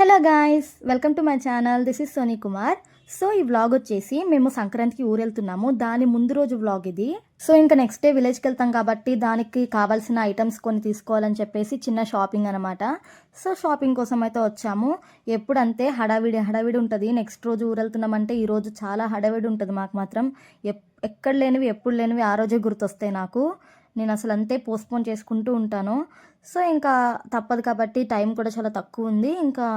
Hello guys welcome to my channel this is Soni Kumar so ఈ vlog వచ్చేసి మేము సంక్రాంతికి ఊరు వెళ్తున్నాము దాని ముందు రోజు వ్లాగ్ ఇది. సో ఇంకా నెక్స్ట్ డే విలేజ్కి వెళ్తాం కాబట్టి దానికి కావాల్సిన ఐటమ్స్ కొన్ని తీసుకోవాలని చెప్పేసి చిన్న షాపింగ్ అనమాట సో షాపింగ్ కోసం అయితే వచ్చాము. ఎప్పుడంతే హడావిడి హడావిడి ఉంటుంది. నెక్స్ట్ రోజు ఊరెళ్తున్నామంటే ఈరోజు ఈ రోజు చాలా హడావిడి ఉంటుంది మాకు మాత్రం. ఎప్- ఎక్కడ లేనివి ఎప్పుడు లేనివి ఆ రోజే గుర్తొస్తాయి నాకు. నేను అసలు అంతే పోస్ట్పోన్ చేసుకుంటూ ఉంటాను. సో ఇంకా తప్పదు కాబట్టి టైం కూడా చాలా తక్కువ ఉంది. ఇంకా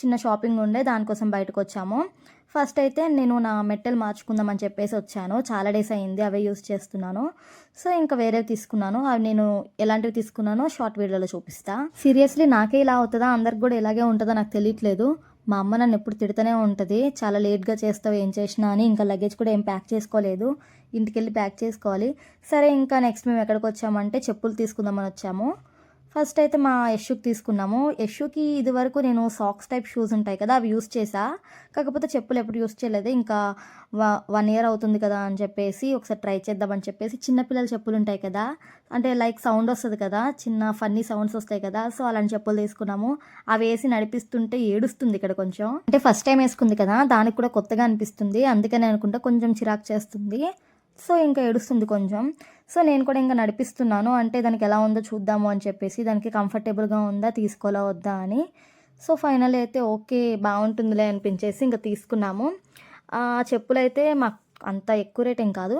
చిన్న షాపింగ్ ఉండే దానికోసం బయటకు వచ్చాము ఫస్ట్ అయితే నేను నా మెట్టెలు మార్చుకుందామని చెప్పేసి వచ్చాను. చాలా డేస్ అయింది అవే యూస్ చేస్తున్నాను. సో ఇంకా వేరేవి తీసుకున్నాను. అవి నేను ఎలాంటివి తీసుకున్నానో షార్ట్ వీడియోలో చూపిస్తా. సీరియస్లీ నాకే ఇలా అవుతుందా? అందరికి కూడా ఇలాగే ఉంటుందో? నాకు తెలియట్లేదు. మా అమ్మ నన్ను ఎప్పుడు తిడుతూనే ఉంటుంది. చాలా లేట్గా చేస్తావు ఏం చేసినా అని. ఇంకా లగేజ్ కూడా ఏం ప్యాక్ చేసుకోలేదు. ఇంటికి వెళ్ళి ప్యాక్ చేసుకోవాలి. సరే ఇంకా నెక్స్ట్ మేము ఎక్కడికి వచ్చామంటే చెప్పులు తీసుకుందామని వచ్చాము. ఫస్ట్ అయితే మా యశుకి తీసుకున్నాము. యశుకి ఇది వరకు నేను సాక్స్ టైప్ షూస్ ఉంటాయి కదా అవి యూస్ చేసా కాకపోతే చెప్పులు ఎప్పుడు యూస్ చేయలేదు. ఇంకా వన్ ఇయర్ అవుతుంది కదా అని చెప్పేసి ఒకసారి ట్రై చేద్దామని చెప్పేసి చిన్నపిల్లల చెప్పులు ఉంటాయి కదా అంటే లైక్ సౌండ్ వస్తుంది కదా చిన్న ఫన్నీ సౌండ్స్ వస్తాయి కదా సో అలాంటి చెప్పులు తీసుకున్నాము. అవి వేసి నడిపిస్తుంటే ఏడుస్తుంది ఇక్కడ కొంచెం. అంటే ఫస్ట్ టైం వేసుకుంది కదా దానికి కూడా కొత్తగా అనిపిస్తుంది. అందుకని అనుకుంటా కొంచెం చిరాకు చేస్తుంది. సో ఇంకా ఏడుస్తుంది కొంచెం. సో నేను కూడా ఇంకా నడిపిస్తున్నాను. అంటే దానికి ఎలా ఉందో చూద్దాము అని చెప్పేసి దానికి కంఫర్టబుల్గా ఉందా తీసుకోవాలా వద్దా అని. సో ఫైనల్ అయితే ఓకే బాగుంటుందిలే అనిపించేసి ఇంకా తీసుకున్నాము. ఆ చెప్పులు అయితే మాకు అంత ఎక్కువ రేట్ ఏం కాదు.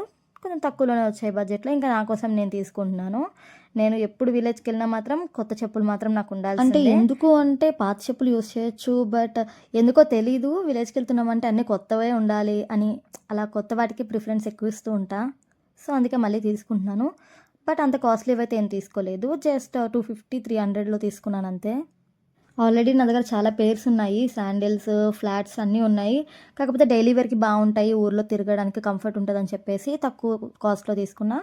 కొంచెం తక్కువలోనే వచ్చాయి బడ్జెట్లో ఇంకా నా కోసం నేను తీసుకుంటున్నాను. నేను ఎప్పుడు విలేజ్కి వెళ్ళినా మాత్రం కొత్త చెప్పులు మాత్రం నాకు ఉండాలి అంటే ఎందుకు అంటే పాత చెప్పులు యూస్ చేయొచ్చు బట్ ఎందుకో తెలీదు విలేజ్కి వెళ్తున్నామంటే అన్నీ కొత్తవే ఉండాలి అని అలా కొత్త వాటికి ప్రిఫరెన్స్ ఎక్కువ ఇస్తూ ఉంటా. సో అందుకే మళ్ళీ తీసుకుంటున్నాను. బట్ అంత కాస్ట్లీ అయితే ఏం తీసుకోలేదు. జస్ట్ టూ ఫిఫ్టీ త్రీ హండ్రెడ్లో తీసుకున్నాను అంతే. ఆల్రెడీ నా దగ్గర చాలా పేర్స్ ఉన్నాయి. శాండిల్స్ ఫ్లాట్స్ అన్నీ ఉన్నాయి. కాకపోతే డైలీ వేర్కి బాగుంటాయి ఊర్లో తిరగడానికి కంఫర్ట్ ఉంటుందని చెప్పేసి తక్కువ కాస్ట్లో తీసుకున్నా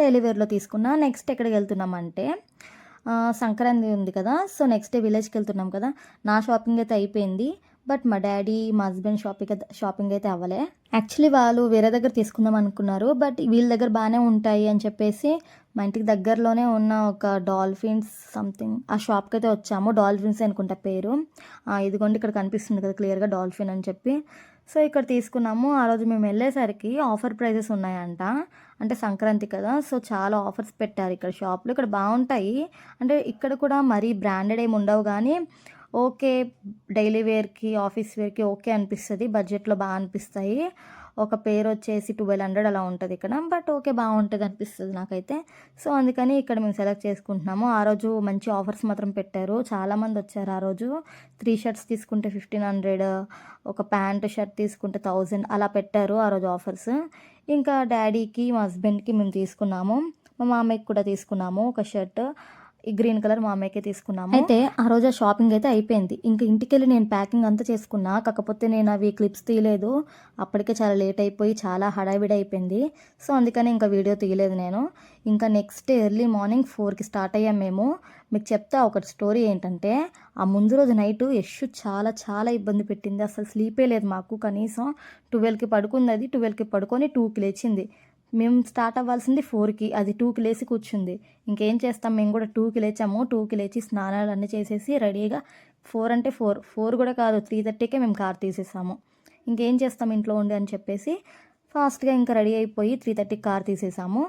డైలీ వేర్లో తీసుకున్నా. నెక్స్ట్ ఎక్కడికి వెళ్తున్నామంటే సంక్రాంతి ఉంది కదా. సో నెక్స్ట్ డే విలేజ్కి వెళ్తున్నాం కదా. నా షాపింగ్ అయితే అయిపోయింది. బట్ మా డాడీ మా హస్బెండ్ షాపింగ్ అయితే షాపింగ్ అయితే అవ్వలే. యాక్చువల్లీ వాళ్ళు వేరే దగ్గర తీసుకుందాం అనుకున్నారు బట్ వీళ్ళ దగ్గర బాగానే ఉంటాయి అని చెప్పేసి మా ఇంటికి దగ్గరలోనే ఉన్న ఒక డాల్ఫిన్స్ సంథింగ్ ఆ షాప్కి అయితే వచ్చాము. డాల్ఫిన్స్ అనుకుంటా పేరు. ఇదిగోండి ఇక్కడ కనిపిస్తుంది కదా క్లియర్గా డాల్ఫిన్ అని చెప్పి. సో ఇక్కడ తీసుకున్నాము. ఆ రోజు మేము వెళ్ళేసరికి ఆఫర్ ప్రైజెస్ ఉన్నాయంట. అంటే సంక్రాంతి కదా సో చాలా ఆఫర్స్ పెట్టారు ఇక్కడ షాప్లో. ఇక్కడ బాగుంటాయి. అంటే ఇక్కడ కూడా మరీ బ్రాండెడ్ ఏమి ఉండవు కానీ ఓకే డైలీ వేర్కి ఆఫీస్ వేర్కి ఓకే అనిపిస్తుంది. బడ్జెట్లో బాగా అనిపిస్తాయి. ఒక పేరు వచ్చేసి ట్వెల్వ్ హండ్రెడ్ అలా ఉంటుంది ఇక్కడ. బట్ ఓకే బాగుంటుంది అనిపిస్తుంది నాకైతే. సో అందుకని ఇక్కడ మేము సెలెక్ట్ చేసుకుంటున్నాము. ఆ రోజు మంచి ఆఫర్స్ మాత్రం పెట్టారు. చాలామంది వచ్చారు ఆ రోజు. త్రీ షర్ట్స్ తీసుకుంటే ఫిఫ్టీన్ హండ్రెడ్ ఒక ప్యాంట్ షర్ట్ తీసుకుంటే థౌజండ్ అలా పెట్టారు ఆ రోజు ఆఫర్స్. ఇంకా డాడీకి మా హస్బెండ్కి మేము తీసుకున్నాము. మా మామయ్యకి కూడా తీసుకున్నాము ఒక షర్ట్. ఈ గ్రీన్ కలర్ మా అమ్మాయికే తీసుకున్నాము. అయితే ఆ రోజు ఆ షాపింగ్ అయితే అయిపోయింది. ఇంకా ఇంటికి వెళ్ళి నేను ప్యాకింగ్ అంతా చేసుకున్నా. కాకపోతే నేను అవి క్లిప్స్ తీయలేదు. అప్పటికే చాలా లేట్ అయిపోయి చాలా హడావిడి అయిపోయింది. సో అందుకని ఇంకా వీడియో తీయలేదు నేను. ఇంకా నెక్స్ట్ ఎర్లీ మార్నింగ్ ఫోర్కి స్టార్ట్ అయ్యాం మేము. మీకు చెప్తా ఒక స్టోరీ ఏంటంటే ఆ ముందు రోజు నైట్ యష్ చాలా చాలా ఇబ్బంది పెట్టింది. అసలు స్లీపే లేదు మాకు కనీసం. ట్వెల్వ్కి పడుకుంది అది. ట్వెల్వ్కి పడుకొని టూకి లేచింది. మేము స్టార్ట్ అవ్వాల్సింది ఫోర్కి అది టూకి లేచి కూర్చుంది. ఇంకేం చేస్తాం? మేము కూడా టూకి లేచాము. టూకి లేచి స్నానాలు అన్నీ చేసేసి రెడీగా ఫోర్ అంటే ఫోర్ ఫోర్ కూడా కాదు త్రీ థర్టీకే మేము కార్ తీసేసాము. ఇంకేం చేస్తాం ఇంట్లో ఉండి అని చెప్పేసి ఫాస్ట్గా ఇంకా రెడీ అయిపోయి త్రీ థర్టీకి కార్ తీసేసాము.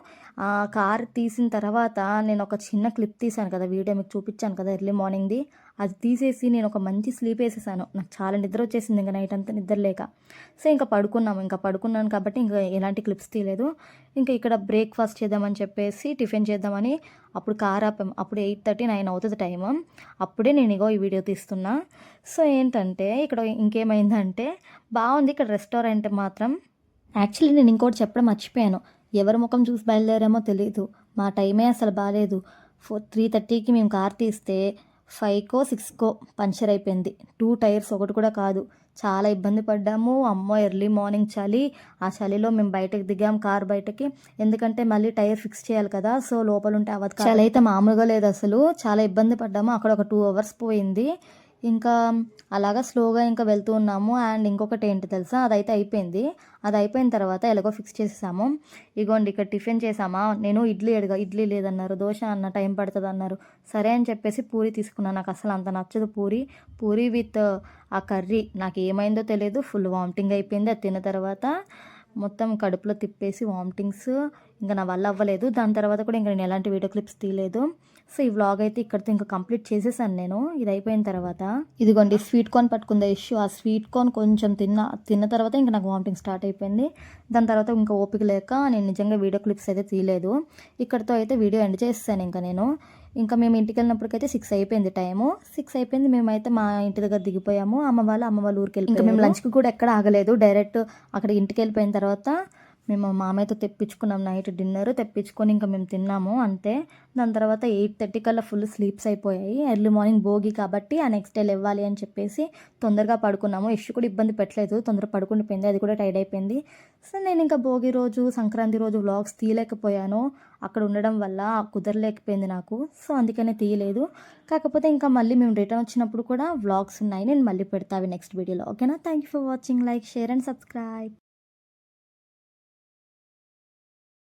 ఆ కార్ తీసిన తర్వాత నేను ఒక చిన్న క్లిప్ తీసాను కదా వీడియో మీకు చూపించాను కదా ఎర్లీ మార్నింగ్ది. అది తీసేసి నేను ఒక మంచి స్లీప్ వేసేసాను. నాకు చాలా నిద్ర వచ్చేసింది ఇంకా నైట్ అంతా నిద్ర లేక. సో ఇంకా పడుకున్నాము. ఇంకా పడుకున్నాను కాబట్టి ఇంకా ఎలాంటి క్లిప్స్ తీయలేదు. ఇంకా ఇక్కడ బ్రేక్ఫాస్ట్ చేద్దామని చెప్పేసి టిఫిన్ చేద్దామని అప్పుడు కార్ ఆపాం. అప్పుడు ఎయిట్ థర్టీ నైన్ అవుతుంది టైం అప్పుడే నేను ఇగో ఈ వీడియో తీస్తున్నా. సో ఏంటంటే ఇక్కడ ఇంకేమైందంటే బాగుంది. ఇక్కడ రెస్టారెంట్ మాత్రం యాక్చువల్లీ నేను ఇంకోటి చెప్పడం మర్చిపోయాను. ఎవరి ముఖం చూసి బయలుదేరామో తెలియదు మా టైమే అసలు బాగాలేదు ఫోర్ త్రీ థర్టీకి మేము కార్ తీస్తే ఫైవ్కో సిక్స్కో పంచర్ అయిపోయింది. టూ టైర్స్ ఒకటి కూడా కాదు. చాలా ఇబ్బంది పడ్డాము. అమ్మో ఎర్లీ మార్నింగ్ చలి. ఆ చలిలో మేము బయటకు దిగాం కార్ బయటకి. ఎందుకంటే మళ్ళీ టైర్ ఫిక్స్ చేయాలి కదా. సో లోపల ఉంటే అవ్వదు. చలి అయితే మామూలుగా లేదు అసలు. చాలా ఇబ్బంది పడ్డాము. అక్కడ ఒక టూ అవర్స్ పోయింది. ఇంకా అలాగా స్లోగా ఇంకా వెళ్తూ ఉన్నాము. అండ్ ఇంకొకటి ఏంటి తెలుసా? అదైతే అయిపోయింది. అది అయిపోయిన తర్వాత ఎలాగో ఫిక్స్ చేసేసాము. ఇగోండి ఇక్కడ టిఫిన్ చేసామా? నేను ఇడ్లీ అడిగా ఇడ్లీ లేదన్నారు దోశ అన్న టైం పడుతుంది అన్నారు సరే అని చెప్పేసి పూరి తీసుకున్నాను నాకు అసలు అంత నచ్చదు పూరి. పూరి విత్ ఆ కర్రీ. నాకు ఏమైందో తెలియదు ఫుల్ వామిటింగ్ అయిపోయింది. అది తిన్న తర్వాత మొత్తం కడుపులో తిప్పేసి వామిటింగ్స్ ఇంకా నా వల్ల అవ్వలేదు. దాని తర్వాత కూడా ఇంకా నేను ఎలాంటి వీడియో క్లిప్స్ తీయలేదు. సో ఈ వ్లాగ్ అయితే ఇక్కడితో ఇంకా కంప్లీట్ చేసేసాను నేను. ఇది అయిపోయిన తర్వాత ఇదిగోండి స్వీట్ కార్న్ పట్టుకుంది ఇష్యూ. ఆ స్వీట్ కార్న్ కొంచెం తిన్న తిన్న తర్వాత ఇంకా నాకు వామిటింగ్ స్టార్ట్ అయిపోయింది. దాని తర్వాత ఇంకా ఓపిక లేక నేను నిజంగా వీడియో క్లిప్స్ అయితే తీయలేదు. ఇక్కడితో అయితే వీడియో ఎండ్ చేస్తాను ఇంకా నేను. ఇంకా మేము ఇంటికి వెళ్ళినప్పటికైతే సిక్స్ అయిపోయింది టైము. సిక్స్ అయిపోయింది మేమైతే మా ఇంటి దగ్గర దిగిపోయాము. అమ్మ వాళ్ళు అమ్మ వాళ్ళ ఊరికి వెళ్ళి ఇంకా మేము లంచ్కి కూడా ఎక్కడ ఆగలేదు. డైరెక్ట్ అక్కడ ఇంటికి వెళ్ళిపోయిన తర్వాత మేము మామయ్యతో తెప్పించుకున్నాం నైట్ డిన్నర్ తెప్పించుకొని ఇంకా మేము తిన్నాము అంతే. దాని తర్వాత ఎయిట్ థర్టీ కల్లా ఫుల్ స్లీప్స్ అయిపోయాయి. ఎర్లీ మార్నింగ్ భోగి కాబట్టి ఆ నెక్స్ట్ డే ఇవ్వాలి అని చెప్పేసి తొందరగా పడుకున్నాము. ఇష్యూ కూడా ఇబ్బంది పెట్టలేదు తొందరగా పడుకుండిపోయింది అది కూడా టైడ్ అయిపోయింది. సో నేను ఇంకా భోగి రోజు సంక్రాంతి రోజు వ్లాగ్స్ తీయలేకపోయాను. అక్కడ ఉండడం వల్ల కుదరలేకపోయింది నాకు సో అందుకనే తీయలేదు. కాకపోతే ఇంకా మళ్ళీ మేము రిటర్న్ వచ్చినప్పుడు కూడా వ్లాగ్స్ ఉన్నాయి నేను మళ్ళీ పెడతా అవి నెక్స్ట్ వీడియోలో. ఓకేనా? Thank you for watching like share and subscribe.